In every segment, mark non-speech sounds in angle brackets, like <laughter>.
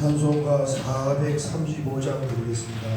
찬송가 435장 드리겠습니다.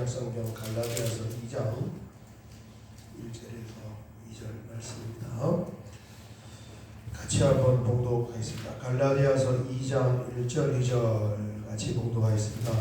신약 성경 갈라디아서 2장 1절에서 2절 말씀입니다. 같이 한번 봉독하겠습니다. 갈라디아서 2장 1절 2절 같이 봉독하겠습니다.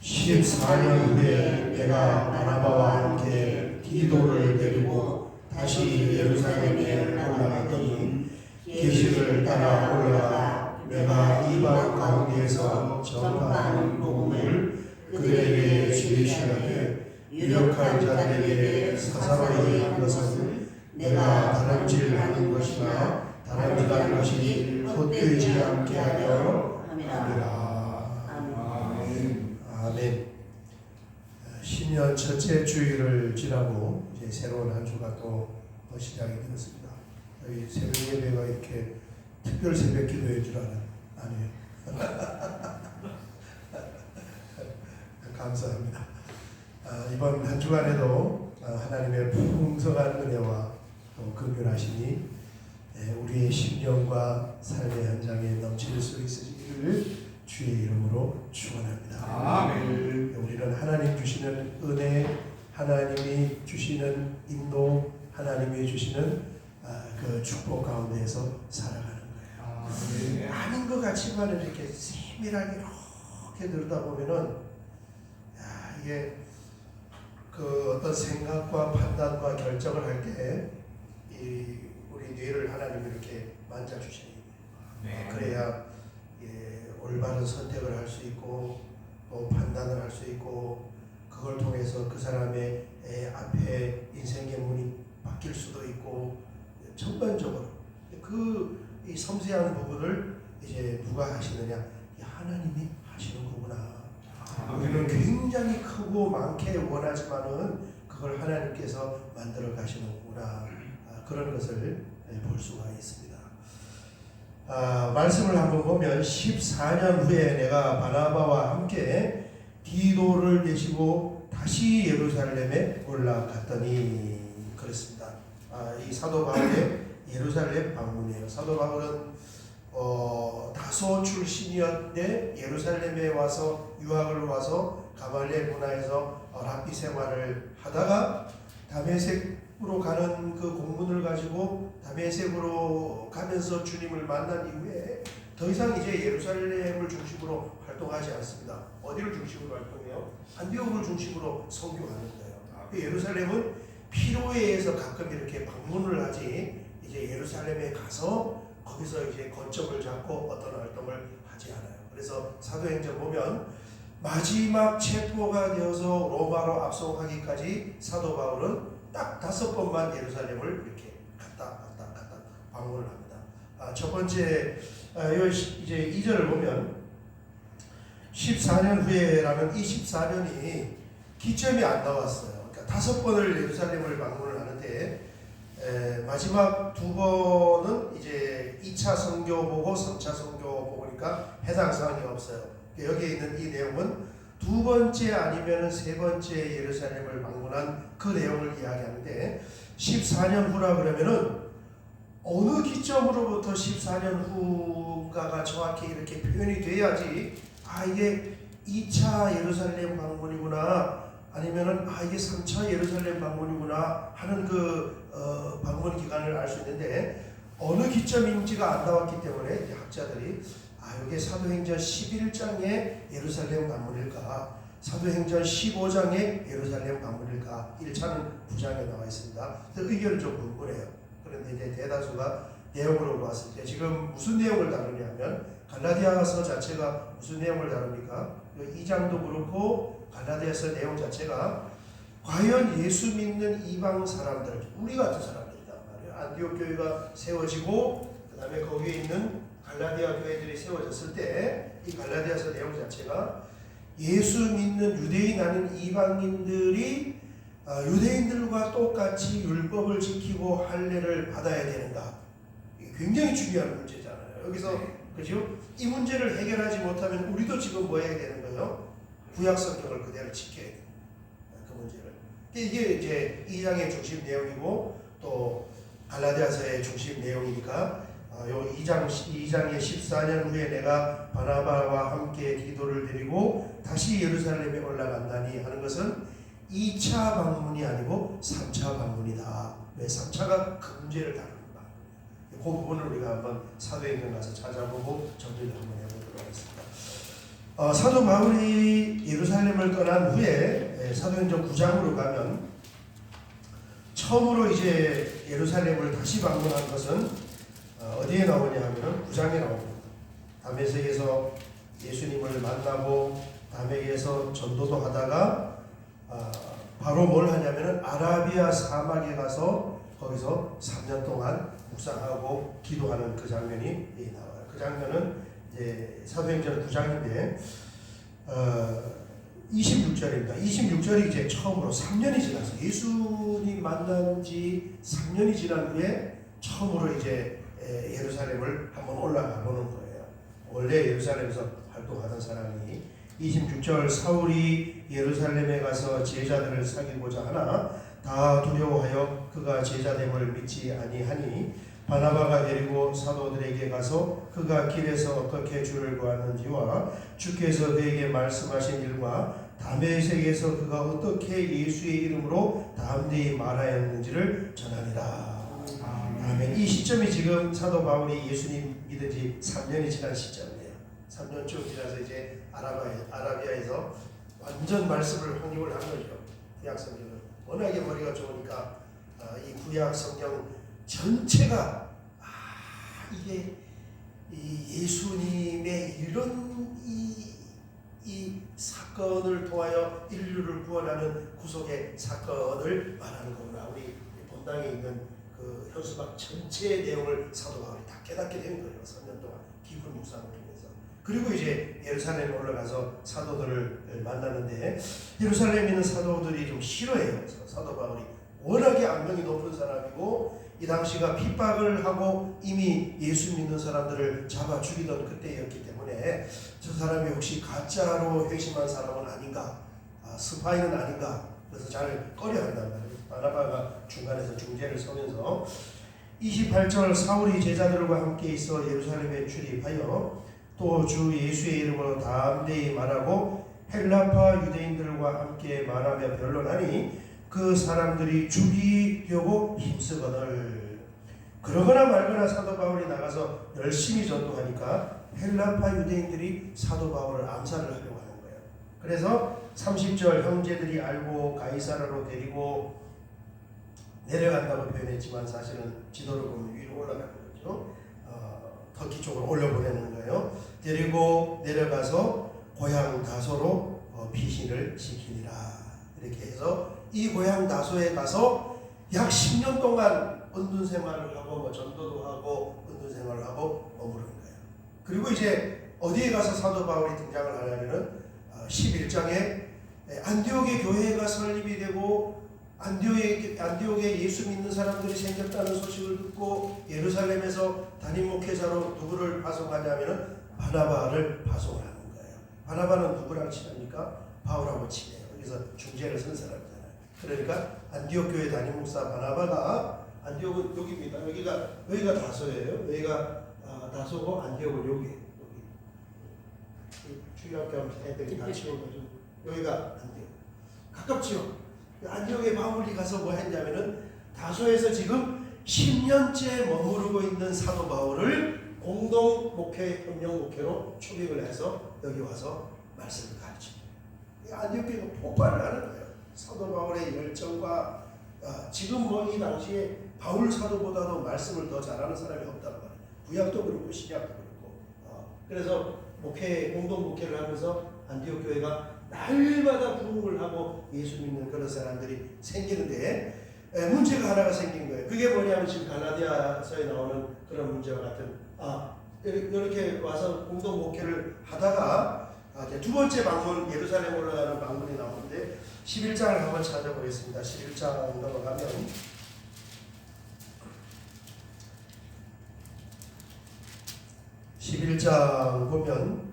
14년 후에 내가 바나바와 함께 디도를 데리고 다시 예루살렘에 올라갔더니 계시를 따라 올라가 내가 이방 가운데에서 전파하는 복음을 그들에게 제시하되 유력한 자들에게 사사로이 한 것은 내가 다람질하는 것이나 다람질하는 것이 헛되지 않게 하려 함이라. 아멘. 아멘. 신년 첫째 주일을 지나고 이제 새로운 한 주가 또 시작이 되었습니다. 여기 새벽 예배가 이렇게 특별 새벽 기도회 줄 알아요. 아니에요. <laughs> 감사합니다. 아, 이번 한 주간에도 아, 하나님의 풍성한 은혜와 또 긍휼하심이 예, 예, 우리의 심령과 삶의 현장에 넘칠 수 있으시기를 주의 이름으로 축원합니다. 아멘. 우리는 하나님 주시는 은혜, 하나님이 주시는 인도, 하나님이 주시는 아, 그 축복 가운데에서 살아가는 거예요. 아멘. 아닌 것 같지만 이렇게 세밀하게 이렇게 들여다보면은 야, 이게 그 어떤 생각과 판단과 결정을 할 때 이 우리 뇌를 하나님이 이렇게 만져 주시니 네. 그래야 예, 올바른 선택을 할 수 있고 또 판단을 할 수 있고 그걸 통해서 그 사람의 에, 앞에 인생의 문이 바뀔 수도 있고 전반적으로 그이 섬세한 부분을 이제 누가 하시느냐 이 하나님이. 우리는 굉장히 크고 많게 원하지만은 그걸 하나님께서 만들어 가시는 거구나. 아, 그런 것을 예, 볼 수가 있습니다. 아, 말씀을 한번 보면 14년 후에 내가 바나바와 함께 디도를 내시고 다시 예루살렘에 올라갔더니 그랬습니다. 아, 이 사도 바울의 예루살렘 방문이에요. 사도 바울은 어, 다소 출신이었는데 예루살렘에 와서 유학을 와서 가말리엘 문화에서 어, 랍비 생활을 하다가 다메섹으로 가는 그 공문을 가지고 다메섹으로 가면서 주님을 만난 이후에 더 이상 이제 예루살렘을 중심으로 활동하지 않습니다. 어디를 중심으로 활동해요? 안디옥을 중심으로 선교하는 거예요. 그 예루살렘은 필요에 의해서 가끔 이렇게 방문을 하지 이제 예루살렘에 가서 거기서 이제 거점을 잡고 어떤 활동을 하지 않아요. 그래서 사도행전 보면 마지막 체포가 되어서 로마로 압송하기까지 사도 바울은 딱 다섯 번만 예루살렘을 이렇게 갔다 갔다 갔다 방문을 합니다. 아, 첫 번째 아, 이제 2절을 보면 14년 후에라는 이 14년이 기점이 안 나왔어요. 그러니까 다섯 번을 예루살렘을 방문을 에, 마지막 두 번은 이제 2차 선교 보고 3차 선교 보니까 해당 사항이 없어요. 여기에 있는 이 내용은 두 번째 아니면 세 번째 예루살렘을 방문한 그 내용을 이야기하는데 14년 후라 그러면은 어느 기점으로부터 14년 후가가 정확히 이렇게 표현이 돼야지 아 이게 2차 예루살렘 방문이구나 아니면은 아 이게 3차 예루살렘 방문이구나 하는 그 어, 방문 기간을 알 수 있는데 어느 기점인지가 안 나왔기 때문에 학자들이 아 이게 사도행전 11장의 예루살렘 방문일까 사도행전 15장의 예루살렘 방문일까 1차는 9장에 나와 있습니다. 의견을 좀 분분해요. 그런데 이제 대다수가 내용으로 봤을 때 지금 무슨 내용을 다루냐면 갈라디아서 자체가 무슨 내용을 다룹니까? 2장도 그렇고 갈라디아서 내용 자체가 과연 예수 믿는 이방 사람들, 우리 같은 사람들이단 말이에요. 안디옥 교회가 세워지고 그 다음에 거기에 있는 갈라디아 교회들이 세워졌을 때 이 갈라디아서 내용 자체가 예수 믿는 유대인 아닌 이방인들이 아, 유대인들과 똑같이 율법을 지키고 할례를 받아야 되는가? 굉장히 중요한 문제잖아요. 여기서 그죠? 이 문제를 해결하지 못하면 우리도 지금 뭐 해야 되는 거예요? 구약 성경을 그대로 지켜야 돼요. 그 문제를. 이게 이제 2장의 중심 내용이고 또 갈라디아서의 중심 내용이니까 어, 요 2장 2장의 14년 후에 내가 바나바와 함께 기도를 드리고 다시 예루살렘에 올라간다니 하는 것은 2차 방문이 아니고 3차 방문이다. 왜 3차가 그 문제를 다루는가? 그 부분을 우리가 한번 사도행전 가서 찾아보고 정리를 한번 하겠습니다. 어, 사도 바울이 예루살렘을 떠난 후에 에, 사도행전 9장으로 가면 처음으로 이제 예루살렘을 다시 방문한 것은 어, 어디에 나오냐 하면 9장에 나옵니다. 담에색에서 예수님을 만나고 담에게서 전도도 하다가 아, 바로 뭘 하냐면은 아라비아 사막에 가서 거기서 3년 동안 묵상하고 기도하는 그 장면이 나와요. 그 장면은 이제 사도행전 9장인데 어, 26절입니다. 26절이 이제 처음으로 3년이 지나서 예수님 만난 지 3년이 지난 후에 처음으로 이제 에, 예루살렘을 한번 올라가 보는 거예요. 원래 예루살렘에서 활동하던 사람이 26절 사울이 예루살렘에 가서 제자들을 사귀고자 하나 다 두려워하여 그가 제자됨을 믿지 아니하니 바나바가 데리고 사도들에게 가서 그가 길에서 어떻게 주를 구하는지와 주께서 그에게 말씀하신 일과 담의 세계에서 그가 어떻게 예수의 이름으로 담대히 말하였는지를 전하니라. 아멘. 이 시점이 지금 사도 바울이 예수님 믿은 지 3년이 지난 시점이에요. 3년 쭉 지나서 이제 아라비아, 아라비아 에서 완전 말씀을 확립을 한 거죠. 구약 성경은 워낙에 머리가 좋으니까 아, 이 구약 성경 전체가 아 이게 이 예수님의 이런 이, 이 사건을 통하여 인류를 구원하는 구속의 사건을 말하는 거구나. 우리 본당에 있는 그 현수막 전체의 내용을 사도 바울이 다 깨닫게 된 거예요. 3년 동안 기분 묵상을 통해서. 그리고 이제 예루살렘에 올라가서 사도들을 만나는데 예루살렘에 있는 사도들이 좀 싫어해요. 사도 바울이 워낙에 악명이 높은 사람이고 이 당시가 핍박을 하고 이미 예수 믿는 사람들을 잡아 죽이던 그때였기 때문에 저 사람이 혹시 가짜로 회심한 사람은 아닌가 아, 스파이는 아닌가 그래서 잘 꺼려한단 말이에요. 바나바가 중간에서 중재를 서면서 28절 사울이 제자들과 함께 있어 예루살렘에 출입하여 또 주 예수의 이름으로 담대히 말하고 헬라파 유대인들과 함께 말하며 변론하니 그 사람들이 죽이려고 힘쓰거늘 그러거나 말거나 사도 바울이 나가서 열심히 전도하니까 헬라파 유대인들이 사도 바울을 암살을 하려고 하는 거예요. 그래서 30절 형제들이 알고 가이사라로 데리고 내려간다고 표현했지만 사실은 지도를 보면 위로 올라가는 거죠. 어, 터키 쪽으로 올려보내는 거예요. 데리고 내려가서 고향 다소로 어, 피신을 시키니라. 이렇게 해서 이 고향 다소에 가서 약 10년 동안 은둔 생활을 하고 뭐 전도도 하고 은둔 생활을 하고 머무르는 거예요. 그리고 이제 어디에 가서 사도 바울이 등장을 하냐면은 어, 11장에 안디옥의 교회가 설립이 되고 안디옥에, 안디옥에 예수 믿는 사람들이 생겼다는 소식을 듣고 예루살렘에서 담임 목회자로 누구를 파송하냐면은 바나바를 파송을 하는 거예요. 바나바는 누구랑 친합니까? 바울하고 친해요. 그래서 중재를 선 사람이잖아요. 그러니까 안디옥 교회 담임 목사 바나바가 안디옥은 여기입니다. 여기가 여기가 다소예요. 여기가 아, 다소고 안디옥은 여기 여기 주일학교 하면 애들이 다 치워가지고 여기가 안디옥 가깝지요. 안디옥에 마무리 가서 뭐 했냐면은 다소에서 지금 10년째 머무르고 있는 사도 바울을 공동 목회 협력 목회로 초빙을 해서 여기 와서 말씀을 가르칩니다. 이 안디옥 교회가 폭발을 하는 거예요. 사도 바울의 열정과 아, 지금 뭐 이 당시에 바울 사도보다도 말씀을 더 잘하는 사람이 없단 말이에요. 구약도 그렇고 신약도 그렇고. 어, 그래서 목회 공동 목회를 하면서 안디옥 교회가 날마다 부흥을 하고 예수 믿는 그런 사람들이 생기는데 에, 문제가 하나가 생긴 거예요. 그게 뭐냐면 지금 갈라디아서에 나오는 그런 문제와 같은 아 이렇게 와서 공동 목회를 하다가 아, 두 번째 방문 예루살렘 올라가는 방문이 나오는데 11장을 한번 찾아보겠습니다. 11장 넘어가면 11장 보면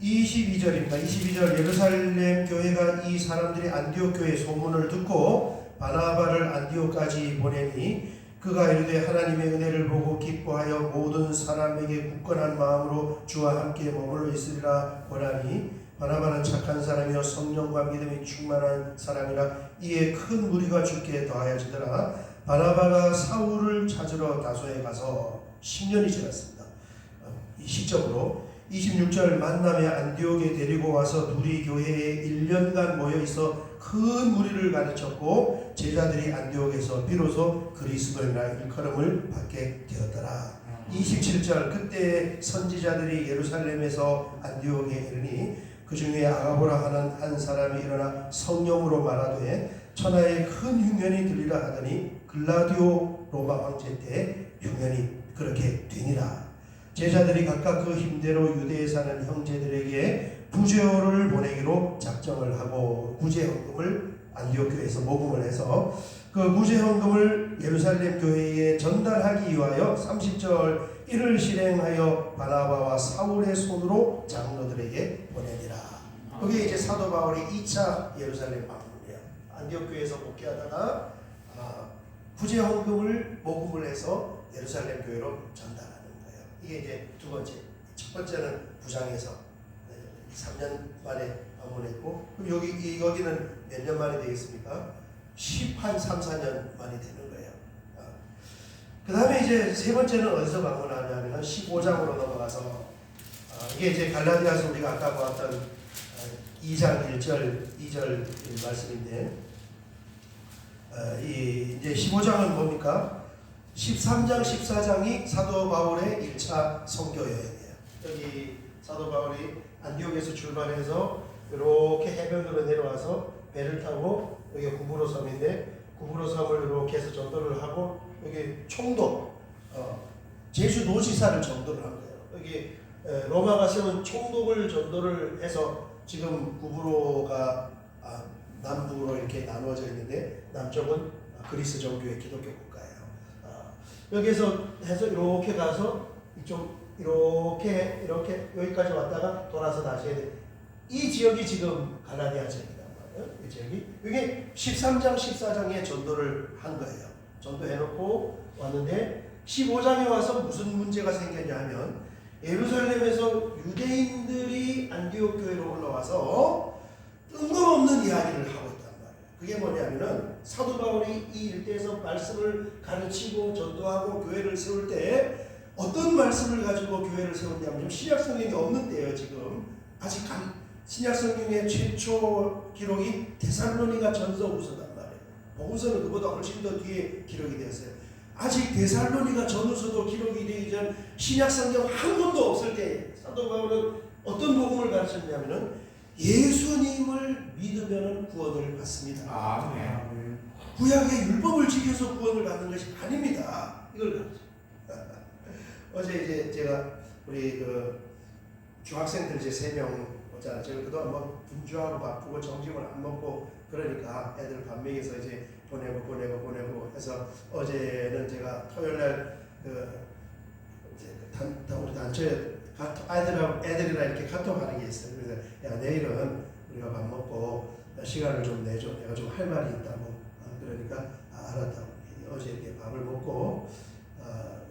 22절입니다. 22절 예루살렘 교회가 이 사람들이 안디옥 교회 소문을 듣고 바나바를 안디옥까지 보내니 그가 이르되 하나님의 은혜를 보고 기뻐하여 모든 사람에게 굳건한 마음으로 주와 함께 머물러 있으리라 원하니 바나바는 착한 사람이요 성령과 믿음이 충만한 사람이라 이에 큰 무리가 죽게 더하여지더라 바나바가 사울을 찾으러 다소에 가서 10년이 지났습니다. 어, 이 시점으로 26절 만남에 안디옥에 데리고 와서 둘이 교회에 1년간 모여 있어 큰 무리를 가르쳤고 제자들이 안디옥에서 비로소 그리스도인이라 일컬음을 받게 되었더라. 27절 그때 선지자들이 예루살렘에서 안디옥에 이르니 그 중에 아가보라 하는 한 사람이 일어나 성령으로 말하되 천하에 큰 흉년이 들리라 하더니 글라디오 로마 황제 때 흉년이 그렇게 되니라. 제자들이 각각 그 힘대로 유대에 사는 형제들에게 부제어를 보내기로 작정을 하고 구제헌금을 안디옥 교회에서 모금을 해서 그 구제헌금을 예루살렘 교회에 전달하기 위하여 30절 이를 실행하여 바나바와 사울의 손으로 장로들에게 보내니라. 그게 이제 사도 바울이 2차 예루살렘 방문이에요. 안디옥 교회에서 목회하다가 아, 부재 헌금을 모금을 해서 예루살렘 교회로 전달하는 거예요. 이게 이제 두 번째. 첫 번째는 부장에서 네, 3년 만에 방문했고 그럼 여기 이- 여기는 몇 년 만에 되겠습니까? 10한 3, 4년 만에 되는 거예요. 그 다음에 이제 세 번째는 어디서 방문하냐면 15장으로 넘어가서 아, 이게 이제 갈라디아서 우리가 아까 보았던 어, 2장 1절 2절 말씀인데 어, 이 이제 15장은 뭡니까? 13장 14장이 사도 바울의 1차 선교 여행이에요. 여기 사도 바울이 안디옥에서 출발해서 이렇게 해변으로 내려와서 배를 타고 여기 구부로 섬인데 구부로 섬을 이렇게 해서 전도를 하고 여기 총독 어, 제주 도지사를 전도를 한 거예요. 여기 에, 로마가 세운 총독을 전도를 해서 지금 구부로가 아, 남북으로 이렇게 나누어져 있는데 남쪽은 그리스 정교의 기독교 국가예요. 아, 여기서 해서 이렇게 가서 이쪽 이렇게 이렇게 여기까지 왔다가 돌아서 다시 해야 돼. 이 지역이 지금 갈라디아 지역 말이에요. 이 지역이 이게 13장 14장에 전도를 한 거예요. 전도해놓고 왔는데 15장에 와서 무슨 문제가 생겼냐면 예루살렘에서 유대인들이 안디옥 교회로 올라와서 뜬금없는 이야기를 하고 있단 말이에요. 그게 뭐냐면은 사도 바울이 이 일대에서 말씀을 가르치고 전도하고 교회를 세울 때 어떤 말씀을 가지고 교회를 세웠냐면 신약 성경이 없는 때예요 지금 아직 간- 신약 성경의 최초 기록이 데살로니가 전서 우서단 말이에요. 복음서는 그보다 훨씬 더 뒤에 기록이 되었어요. 아직 데살로니가 전후서도 기록이 되기 전 신약 성경 한 권도 없을 때 사도 바울은 어떤 복음을 가르쳤냐면은 예수님을 믿으면 구원을 받습니다. 아멘. 구약의 율법을 지켜서 구원을 받는 것이 아닙니다. 이걸 가르쳐. <laughs> 어제 이제 제가 우리 그 중학생들 이제 세명 오잖아. 제가 그동안 뭐 분주하고 바쁘고 점심을 안 먹고 그러니까 애들 밥 먹여서 이제 보내고 보내고 보내고 해서 어제는 제가 토요일 날그 이제 그 단, 단- 우리 단체 아이들하고 애들이랑 이렇게 카톡 하는 게 있어요. 그래서 야 내일은 우리가 밥 먹고 시간을 좀 내줘. 내가 좀 할 말이 있다고. 아, 그러니까 아, 알았다고. 어제 이렇게 밥을 먹고 아,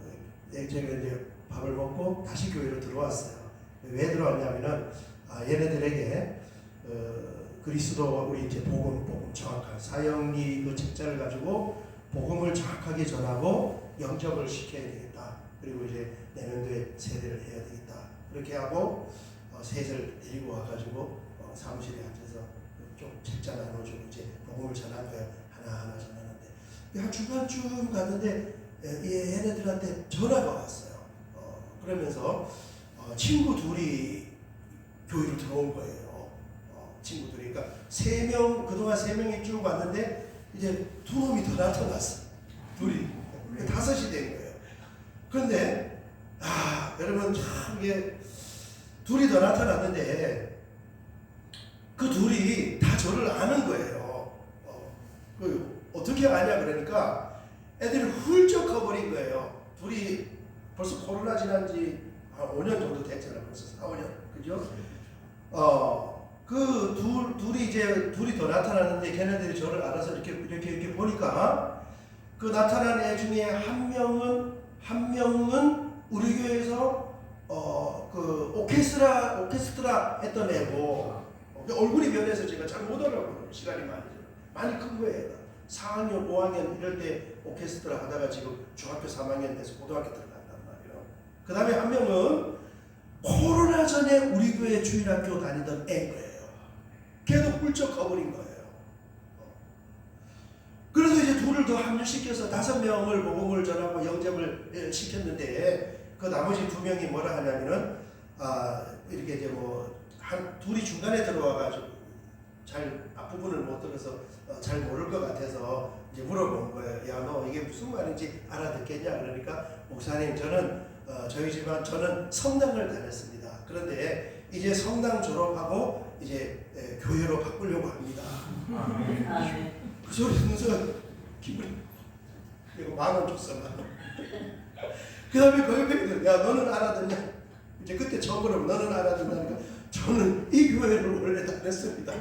네, 제가 이제 밥을 먹고 다시 교회로 들어왔어요. 왜 들어왔냐면은 아, 얘네들에게 어, 그리스도 우리 이제 복음 복음 정확한 사형리 그 책자를 가지고 복음을 정확하게 전하고 영접을 시켜야 되겠다. 그리고 이제 내년도에 세대를 해야 되겠다. 그렇게 하고 어, 셋을 데리고 와가지고 어, 사무실에 앉아서 좀 책자 나눠주고 이제 복음을 전할 거예요. 하나하나 전하는데 한 중간쯤 갔는데 예, 이 얘네들한테 전화가 왔어요. 어, 그러면서 어, 친구 둘이 교회로 들어온 거예요. 어, 친구들이 그러니까 세 명 그동안 세 명이 쭉 왔는데 이제 두 놈이 더 나타났어. 둘이 그 다섯이 된 거예요. 그런데 아 여러분 참 이게 둘이 더 나타났는데 그 둘이 다 저를 아는 거예요. 어, 그 어떻게 아냐 그러니까 애들이 훌쩍 커버린 거예요. 둘이 벌써 코로나 지난 지 한 5년 정도 됐잖아. 벌써 4, 5년. 그죠? 어, 그 둘, 둘이 이제, 둘이 더 나타나는데 걔네들이 저를 알아서 이렇게, 이렇게, 이렇게 보니까 그 나타난 애 중에 한 명은, 한 명은 우리 교회에서 어, 그 오케스트라, 오케스트라 했던 애고 어, 그 얼굴이 변해서 제가 잘 못 알아보는 시간이 많이 많이 큰 거예요. 4학년, 5학년 이럴 때 오케스트라 하다가 지금 중학교 3학년 돼서 고등학교 들어간단 말이에요. 그 다음에 한 명은 코로나 전에 우리 교회 주일학교 다니던 애인 거예요. 걔도 훌쩍 가버린 거예요. 어. 그래서 이제 둘을 더 합류시켜서 다섯 명을 복음을 전하고 영접을 예, 시켰는데 그 나머지 두 명이 뭐라 하냐면은 아 이렇게 이제 뭐 한 둘이 중간에 들어와가지고 잘 앞부분을 못 들어서 어, 잘 모를 것 같아서 이제 물어본 거예요. 야 너 이게 무슨 말인지 알아듣겠냐 그러니까 목사님 저는 어, 저희 집안 저는 성당을 다녔습니다. 그런데 이제 성당 졸업하고 이제 에, 교회로 바꾸려고 합니다. 아멘. 아멘. 그 소리 듣면서 기분이 그리고 만원 줬어 만 원. 그 다음에 그 옆에 있는 야 너는 알아듣냐? 이제 그때 처음 그러면 너는 알아듣냐니까 저는 이 교회를 원래 다녔습니다.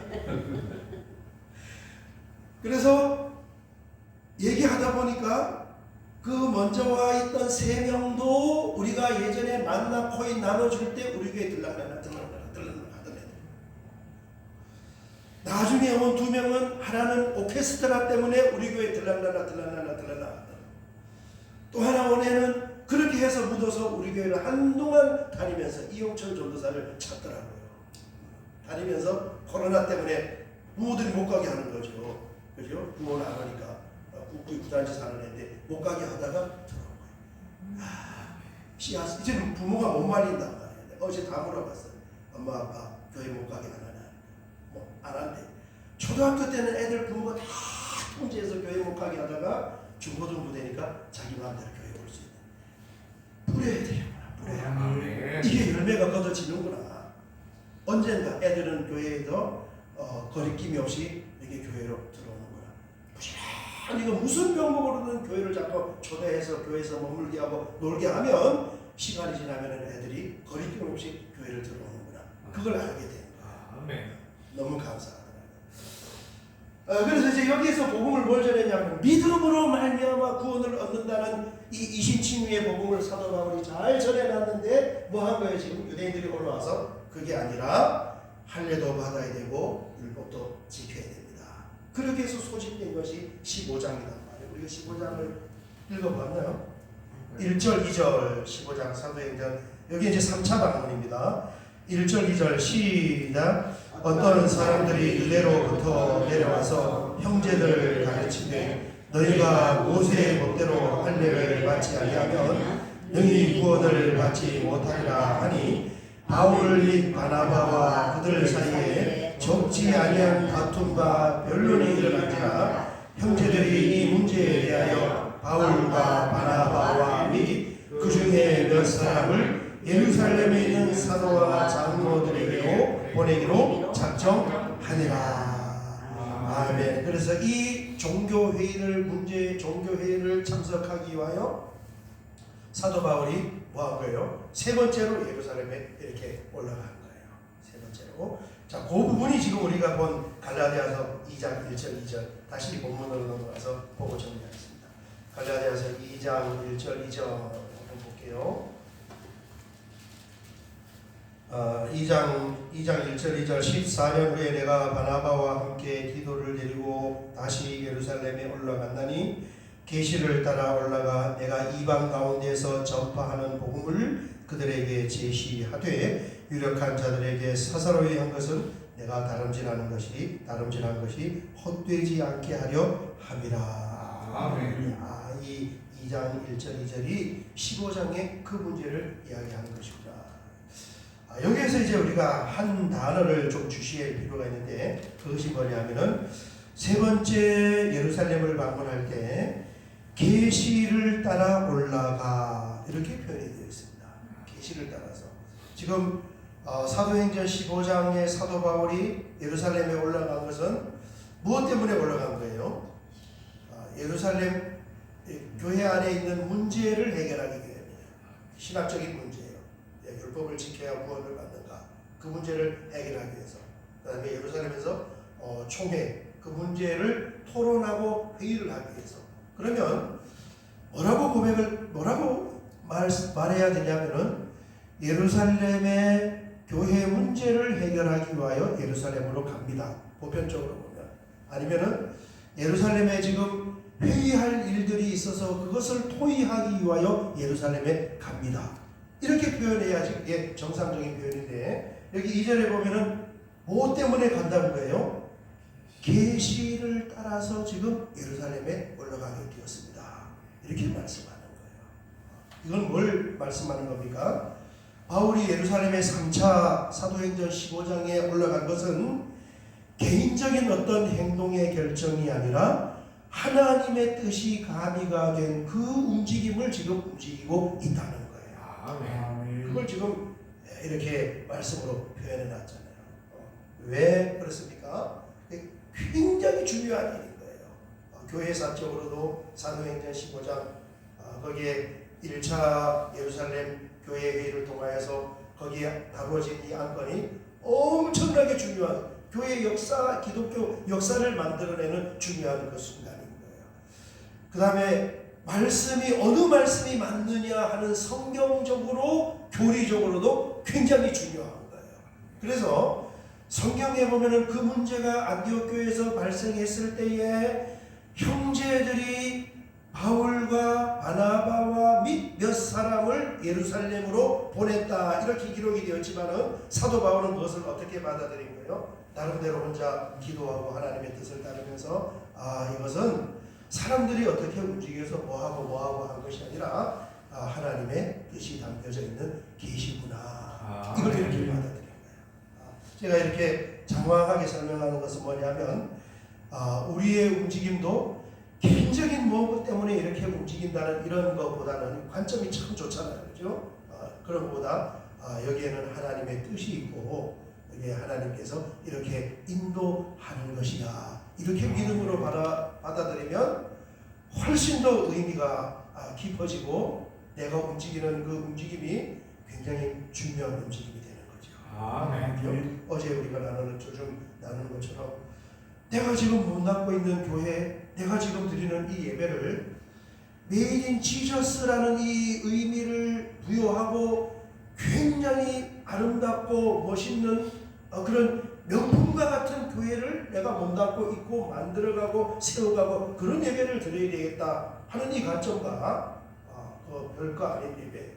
그래서 얘기하다 보니까 그 먼저 와 있던 세 명도 우리가 예전에 만나 코인 나눠줄 때 우리 교회 들락날락 들락날락 들락날락. 나중에 온 두 명은 하나는 오케스트라 때문에 우리 교회 들락날락 들락날락 들락날락 하던. 또 하나 온 애는 그렇게 해서 묻어서 우리 교회를 한동안 다니면서 이용철 전도사를 찾더라고요. 다니면서 코로나 때문에 부모들이 못 가게 하는 거죠. 그죠? 부모는 안 하니까 어, 북구이 부단지 사는 애인데 못 가게 하다가 들어온 거예요. 아, 씨앗 이제는 부모가 못 말린단 말이에요. 어제 다 물어봤어요. 엄마 아빠 교회 못 가게 안 하나? 뭐안 한대. 초등학교 때는 애들 부모가 다 통제해서 교회 못 가게 하다가 중고등부 되니까 자기 마음대로 교회 올 수 있는. 뿌려야 되겠구나. 뿌려야. 아멘. 이게 열매가 걷어지는구나. 언젠가 애들은 교회에서 어, 거리낌이 없이 이게 교회로 들어오는구나. 부지런 히 이거 무슨 명목으로든 교회를 자꾸 초대해서 교회에서 머물게 하고 놀게 하면 시간이 지나면 애들이 거리낌 없이 교회를 들어오는구나. 그걸 알게 된 거야. 아멘. 너무 감사하더라고요. 어, 그래서 이제 여기에서 복음을 뭘 전했냐면 믿음으로 말미암아 구원을 얻는다는 이 이신칭의의 복음을 사도 바울이 잘 전해놨는데 뭐 한 거예요 지금 유대인들이 올라와서 그게 아니라 할례도 받아야 되고 율법도 지켜야 됩니다. 그렇게 해서 소집된 것이 15장이란 말이에요. 우리가 15장을 읽어봤나요? 1절, 2절, 15장 사도행전 여기 이제 3차 방문입니다. 1절, 2절 시작 어떤 사람들이 유대로부터 내려와서 형제들 가르치되 너희가 모세의 법대로 할례를 받지 아니하면 능히 구원을 받지 못하리라 하니 바울 및 바나바와 그들 사이에 적지 아니한 다툼과 변론이 일어난지라 형제들이 이 문제에 대하여 바울과 바나바와 및 그 중에 몇 사람을 예루살렘에 있는 사도와 장로들에게로 보내기로 작정하니라. 아멘. 그래서 이 종교 회의를 문제 종교 회의를 참석하기 위하여 사도 바울이 뭐한 거예요? 세 번째로 예루살렘에 이렇게 올라간 거예요. 세 번째로. 자, 그 부분이 지금 우리가 본 갈라디아서 2장 1절 2절 다시 본문으로 넘어가서 보고 정리하겠습니다. 갈라디아서 2장 1절 2절 한번 볼게요. 어, 2장 2장 1절 2절 14년 후에 내가 바나바와 함께 기도를 드리고 다시 예루살렘에 올라갔나니 계시를 따라 올라가 내가 이방 가운데서 전파하는 복음을 그들에게 제시하되 유력한 자들에게 사사로이 한 것은 내가 다름질하는 것이 다름질한 것이 헛되지 않게 하려 함이라. 아멘. 아, 이 2장 1절 2절이 15장의 그 문제를 이야기하는 것이구나. 아, 여기에서 이제 우리가 한 단어를 좀 주시할 필요가 있는데 그것이 뭐냐면은 세 번째 예루살렘을 방문할 때 계시를 따라 올라가 이렇게 표현이 되어 있습니다. 계시를 따라서 지금 어, 사도행전 15장의 사도 바울이 예루살렘에 올라간 것은 무엇 때문에 올라간 거예요? 아, 예루살렘 예, 교회 안에 있는 문제를 해결하기 위함이에요. 신학적인 문제예요. 예, 율법을 지켜야 구원을 받는가 그 문제를 해결하기 위해서 그 다음에 예루살렘에서 어, 총회 그 문제를 토론하고 회의를 하기 위해서 그러면 뭐라고 고백을 뭐라고 말, 말해야 되냐면은 예루살렘의 교회 문제를 해결하기 위하여 예루살렘으로 갑니다. 보편적으로 보면 아니면은 예루살렘에 지금 회의할 일들이 있어서 그것을 토의하기 위하여 예루살렘에 갑니다. 이렇게 표현해야지 그게 정상적인 표현인데 여기 2절에 보면은 뭐 때문에 간다는 거예요? 계시를 따라서 지금 예루살렘에 올라가게 되었습니다. 이렇게 말씀하는 거예요. 이건 뭘 말씀하는 겁니까? 바울이 예루살렘의 3차 사도행전 15장에 올라간 것은 개인적인 어떤 행동의 결정이 아니라 하나님의 뜻이 가미가 된 그 움직임을 지금 움직이고 있다는 거예요. 아멘. 그걸 지금 이렇게 말씀으로 표현해 놨잖아요. 어, 왜 그렇습니까? 굉장히 중요한 일인 거예요. 어, 교회사적으로도 사도행전 15장 어, 거기에 1차 예루살렘 교회 회의를 통하여서 거기에 다루어진 이 안건이 엄청나게 중요한 교회 역사, 기독교 역사를 만들어내는 중요한 그 순간인 거예요. 그 다음에 말씀이 어느 말씀이 맞느냐 하는 성경적으로 교리적으로도 굉장히 중요한 거예요. 그래서 성경에 보면은 그 문제가 안디옥 교회에서 발생했을 때에 형제들이 바울과 바나바와 및 몇 사람을 예루살렘으로 보냈다 이렇게 기록이 되었지만은 사도 바울은 그것을 어떻게 받아들인 거예요? 나름대로 혼자 기도하고 하나님의 뜻을 따르면서 아 이것은 사람들이 어떻게 움직여서 뭐하고 뭐하고 한 것이 아니라 아, 하나님의 뜻이 담겨져 있는 계시구나 아, 이걸 네. 이렇게 받아들인 거예요. 아, 제가 이렇게 장황하게 설명하는 것은 뭐냐면 아, 우리의 움직임도 개인적인 무엇 때문에 이렇게 움직인다는 이런 것보다는 관점이 참 좋잖아요. 그죠? 아, 그런 것보다 아, 여기에는 하나님의 뜻이 있고 여기에 하나님께서 이렇게 인도하는 것이야. 이렇게 믿음으로 받아, 받아들이면 훨씬 더 의미가 아, 깊어지고 내가 움직이는 그 움직임이 굉장히 중요한 움직임이 되는 거죠. 아, 네. 어제 우리가 나누는 조금 나누는 것처럼 내가 지금 못 낳고 있는 교회, 내가 지금 드리는 이 예배를 메이드 인 지저스라는 이 의미를 부여하고 굉장히 아름답고 멋있는 어, 그런 명품과 같은 교회를 내가 몸담고 있고 만들어가고 세워가고 그런 예배를 드려야 되겠다 하는 이 관점과 어, 그 별거 아닌 예배,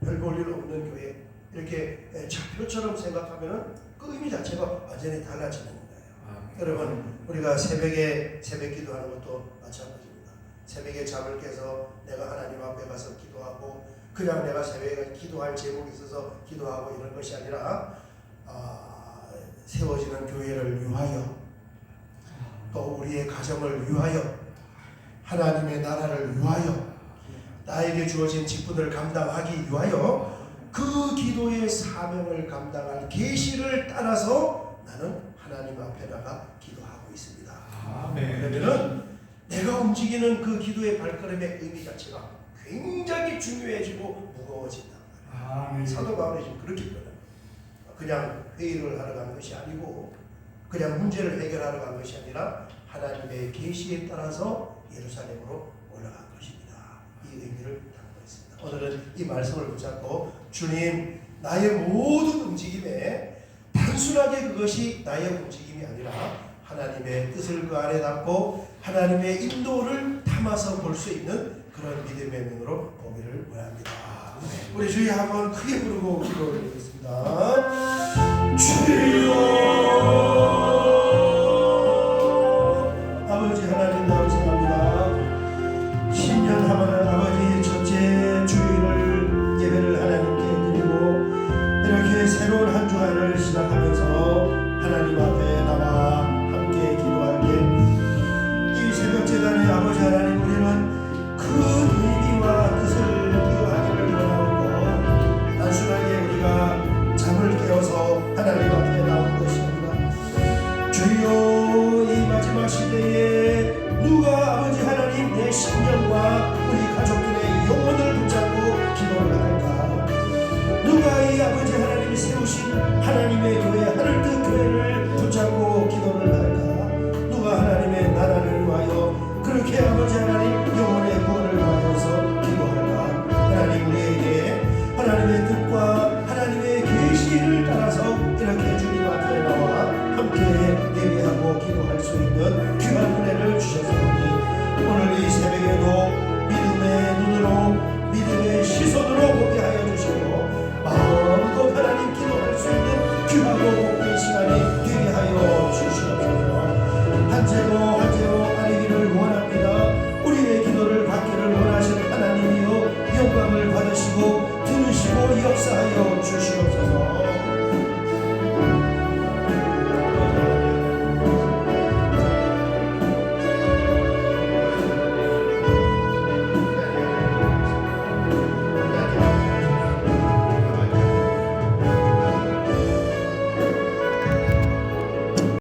별 볼 일 없는 교회 이렇게 에, 좌표처럼 생각하면은 그 의미 자체가 완전히 달라지는 여러분 우리가 새벽에 새벽 기도하는 것도 마찬가지입니다. 새벽에 잠을 깨서 내가 하나님 앞에 가서 기도하고 그냥 내가 새벽에 기도할 제목이 있어서 기도하고 이런 것이 아니라 아, 세워지는 교회를 위하여 또 우리의 가정을 위하여 하나님의 나라를 위하여 나에게 주어진 직분을 감당하기 위하여 그 기도의 사명을 감당할 계시를 따라서 나는 하나님 앞에 나가 기도하고 있습니다. 아, 네. 그러면은 내가 움직이는 그 기도의 발걸음의 의미 자체가 굉장히 중요해지고 무거워진다. 아, 네. 사도 바울이 지금 그렇게 표현합니다. 그냥 회의를 하러 간 것이 아니고 그냥 문제를 해결하러 간 것이 아니라 하나님의 계시에 따라서 예루살렘으로 올라간 것입니다. 이 의미를 담고 있습니다. 오늘은 이 말씀을 붙잡고 주님 나의 모든 움직임에 단순하게 그것이 나의 움직임이 아니라 하나님의 뜻을 그 안에 담고 하나님의 인도를 담아서 볼 수 있는 그런 믿음의 눈으로 보기를 원합니다. 우리 주여 한번 크게 부르고 기도드리겠습니다. 주여 따라